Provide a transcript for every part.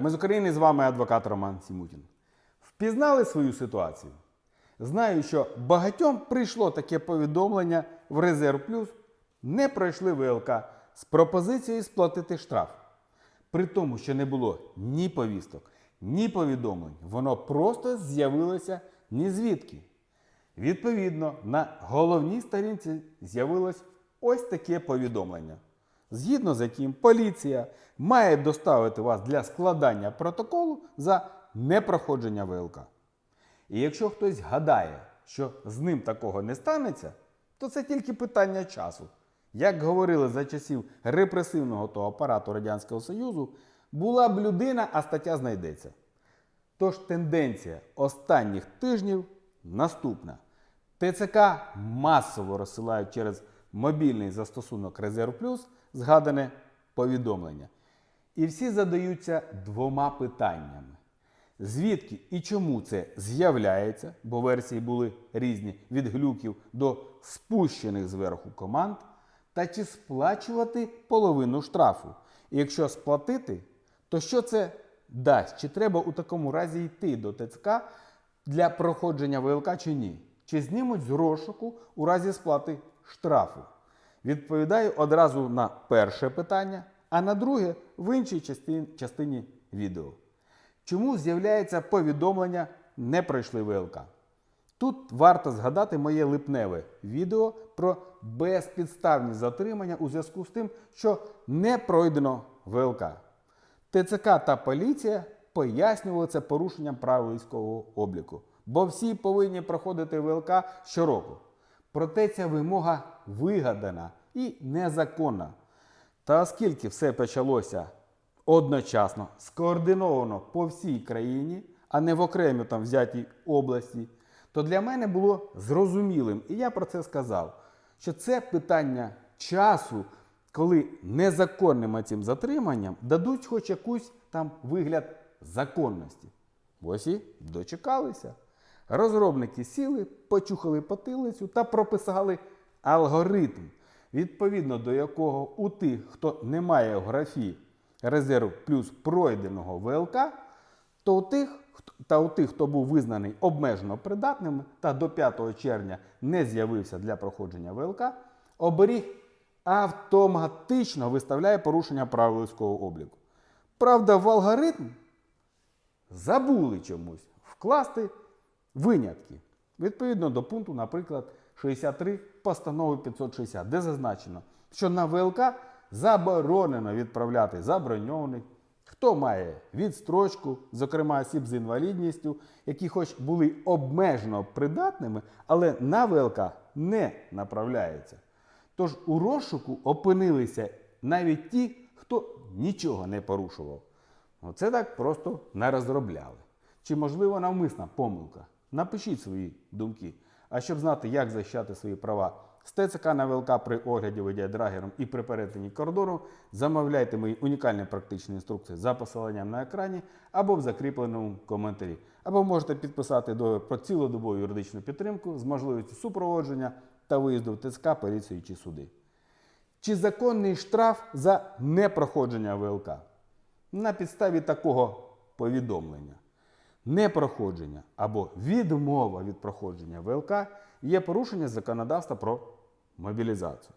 Ми з України з вами адвокат Роман Сімутін. Впізнали свою ситуацію? Знаю, що багатьом прийшло таке повідомлення в Резерв Плюс, не пройшли ВЛК з пропозицією сплатити штраф. При тому, що не було ні повісток, ні повідомлень, воно просто з'явилося ні звідки. Відповідно, на головній сторінці з'явилось ось таке повідомлення, згідно з яким поліція має доставити вас для складання протоколу за непроходження ВЛК. І якщо хтось гадає, що з ним такого не станеться, то це тільки питання часу. Як говорили за часів репресивного того апарату Радянського Союзу, була б людина, а стаття знайдеться. Тож тенденція останніх тижнів наступна. ТЦК масово розсилають через мобільний застосунок Резерв Плюс згадане повідомлення. І всі задаються двома питаннями. Звідки і чому це з'являється, бо версії були різні від глюків до спущених зверху команд, та чи сплачувати половину штрафу. І якщо сплатити, то що це дасть? Чи треба у такому разі йти до ТЦК для проходження ВЛК чи ні? Чи знімуть з розшуку у разі сплати штрафу? Відповідаю одразу на перше питання, а на друге в іншій частині, частині відео. Чому з'являється повідомлення не пройшли ВЛК? Тут варто згадати моє липневе відео про безпідставні затримання у зв'язку з тим, що не пройдено ВЛК. ТЦК та поліція пояснювали це порушенням правил військового обліку, бо всі повинні проходити ВЛК щороку. Проте ця вимога вигадана і незаконна. Та оскільки все почалося одночасно, скоординовано по всій країні, а не в окремій там взятій області, то для мене було зрозумілим, і я про це сказав, що це питання часу, коли незаконним цим затриманням дадуть хоч якусь там вигляд законності. Ось і дочекалися. Розробники сіли, почухали потилицю та прописали алгоритм, відповідно до якого у тих, хто не має в графі резерв плюс пройденого ВЛК, то у тих, та у тих, хто був визнаний обмежено придатним та до 5 червня не з'явився для проходження ВЛК, оберіг автоматично виставляє порушення правил військового обліку. Правда, в алгоритм забули чомусь вкласти винятки. Відповідно до пункту, наприклад, 63 постанови 560, де зазначено, що на ВЛК заборонено відправляти заброньованих, хто має відстрочку, зокрема осіб з інвалідністю, які хоч були обмежено придатними, але на ВЛК не направляються. Тож у розшуку опинилися навіть ті, хто нічого не порушував. Оце так просто не розробляли. Чи можливо навмисна помилка? Напишіть свої думки. А щоб знати, як захищати свої права з ТЦК на ВЛК при огляді видеодрагером і при перетині кордону, замовляйте мої унікальні практичні інструкції за посиланням на екрані або в закріпленому коментарі. Або можете підписати договір про цілодобову юридичну підтримку з можливістю супроводження та виїзду в ТЦК, поліцію чи суди. Чи законний штраф за непроходження ВЛК? На підставі такого повідомлення. Непроходження або відмова від проходження ВЛК є порушення законодавства про мобілізацію.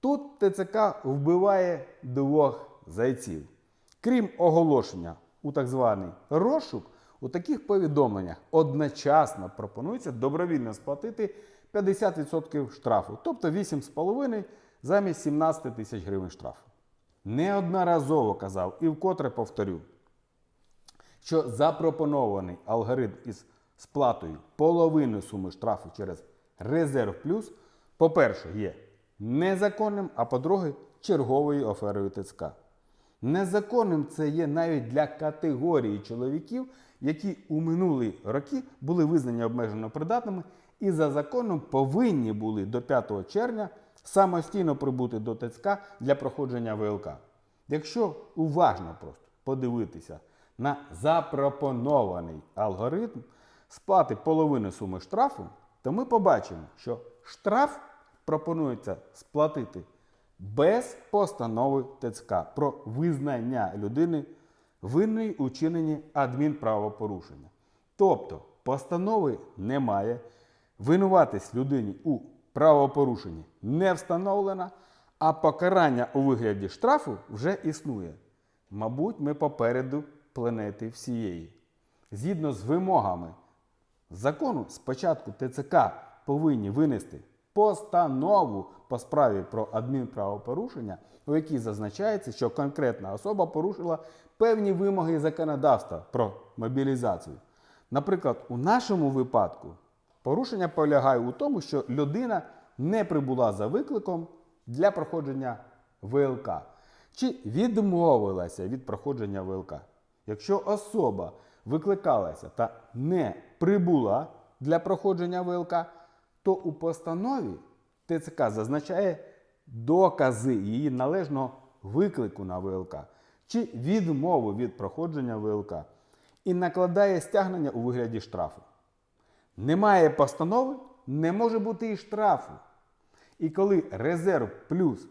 Тут ТЦК вбиває двох зайців. Крім оголошення у так званий розшук, у таких повідомленнях одночасно пропонується добровільно сплатити 50% штрафу, тобто 8,5 замість 17 тисяч гривень штрафу. Неодноразово казав і вкотре повторю, що запропонований алгоритм із сплатою половини суми штрафу через резерв плюс, по-перше, є незаконним, а по-друге, черговою аферою ТЦК. Незаконним це є навіть для категорії чоловіків, які у минулі роки були визнані обмежено придатними і за законом повинні були до 5 червня самостійно прибути до ТЦК для проходження ВЛК. Якщо уважно просто подивитися на запропонований алгоритм сплати половини суми штрафу, то ми побачимо, що штраф пропонується сплатити без постанови ТЦК про визнання людини винної у чиненні адмінправопорушення. Тобто постанови немає, винуватись людині у правопорушенні не встановлена, а покарання у вигляді штрафу вже існує. Мабуть, ми попереду планети всієї. Згідно з вимогами закону, спочатку ТЦК повинні винести постанову по справі про адмінправопорушення, у якій зазначається, що конкретна особа порушила певні вимоги законодавства про мобілізацію. Наприклад, у нашому випадку порушення полягає у тому, що людина не прибула за викликом для проходження ВЛК чи відмовилася від проходження ВЛК. Якщо особа викликалася та не прибула для проходження ВЛК, то у постанові ТЦК зазначає докази її належного виклику на ВЛК чи відмови від проходження ВЛК і накладає стягнення у вигляді штрафу. Немає постанови, не може бути і штрафу. І коли резерв плюс,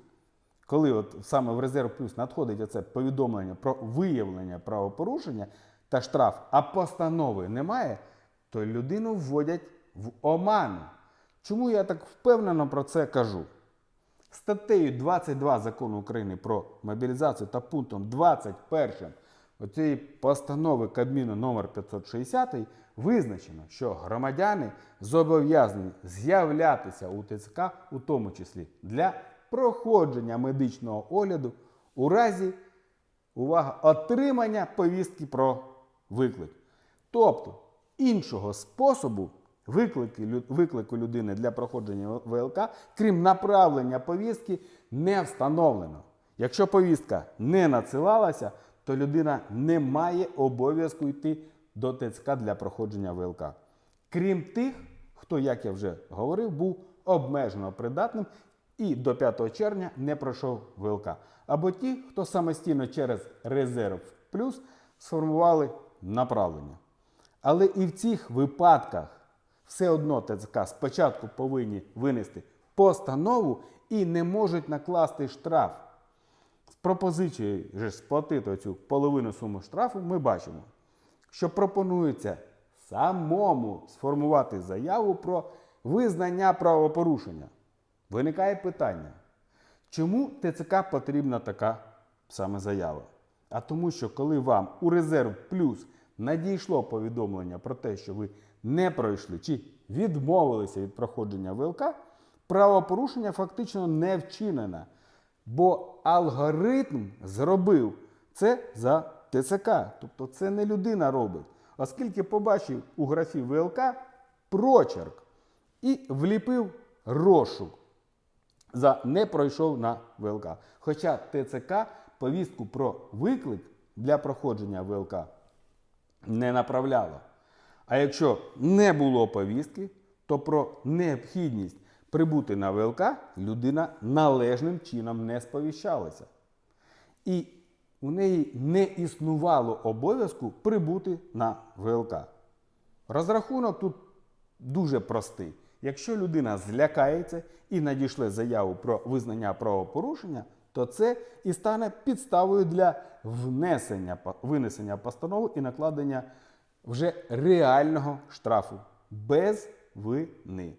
коли от саме в резерв плюс надходить оце повідомлення про виявлення правопорушення та штраф, а постанови немає, то людину вводять в оману. Чому я так впевнено про це кажу? Статтею 22 закону України про мобілізацію та пунктом 21 оцієї постанови Кабміну номер 560 визначено, що громадяни зобов'язані з'являтися у ТЦК, у тому числі для проходження медичного огляду у разі увага, отримання повістки про виклик. Тобто іншого способу виклику людини для проходження ВЛК, крім направлення повістки, не встановлено. Якщо повістка не надсилалася, то людина не має обов'язку йти до ТЦК для проходження ВЛК. Крім тих, хто, як я вже говорив, був обмежено придатним і до 5 червня не пройшов ВЛК. Або ті, хто самостійно через резерв плюс сформували направлення. Але і в цих випадках все одно ТЦК спочатку повинні винести постанову і не можуть накласти штраф. З пропозицією же сплатити цю половину суми штрафу ми бачимо, що пропонується самому сформувати заяву про визнання правопорушення. Виникає питання, чому ТЦК потрібна така саме заява? А тому, що коли вам у резерв плюс надійшло повідомлення про те, що ви не пройшли чи відмовилися від проходження ВЛК, правопорушення фактично не вчинено. Бо алгоритм зробив це за ТЦК. Тобто це не людина робить. Оскільки побачив у графі ВЛК прочерк і вліпив розшук за не пройшов на ВЛК. Хоча ТЦК повістку про виклик для проходження ВЛК не направляла. А якщо не було повістки, то про необхідність прибути на ВЛК людина належним чином не сповіщалася. І у неї не існувало обов'язку прибути на ВЛК. Розрахунок тут дуже простий. Якщо людина злякається і надійшле заяву про визнання правопорушення, то це і стане підставою для внесення, винесення постанови і накладення вже реального штрафу без вини.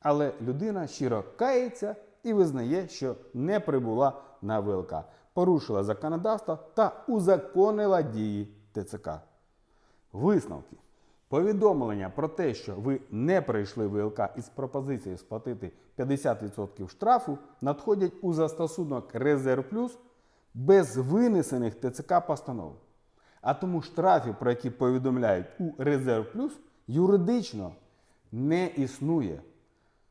Але людина щиро кається і визнає, що не прибула на ВЛК, порушила законодавство та узаконила дії ТЦК. Висновки. Повідомлення про те, що ви не прийшли ВЛК із пропозицією сплатити 50% штрафу, надходять у застосунок Резерв Плюс без винесених ТЦК постанов. А тому штрафів, про які повідомляють у Резерв Плюс, юридично не існує.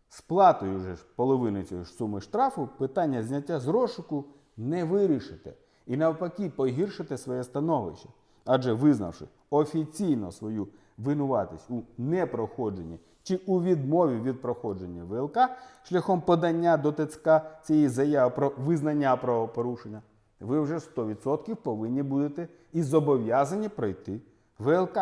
Сплатою же половини цієї суми штрафу питання зняття з розшуку не вирішите. І навпаки погіршите своє становище. Адже визнавши офіційно свою винуватість у непроходженні чи у відмові від проходження ВЛК шляхом подання до ТЦК цієї заяви про визнання правопорушення, ви вже 100% повинні будете і зобов'язані пройти ВЛК.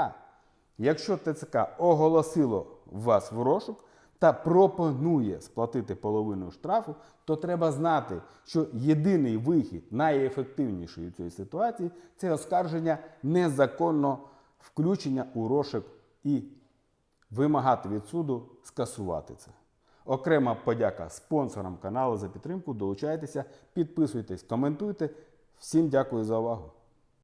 Якщо ТЦК оголосило вас в розшук, та пропонує сплатити половину штрафу, то треба знати, що єдиний вихід, найефективніший у цій ситуації це оскарження незаконного включення у розшук і вимагати від суду скасувати це. Окрема подяка спонсорам каналу за підтримку. Долучайтеся, підписуйтесь, коментуйте. Всім дякую за увагу.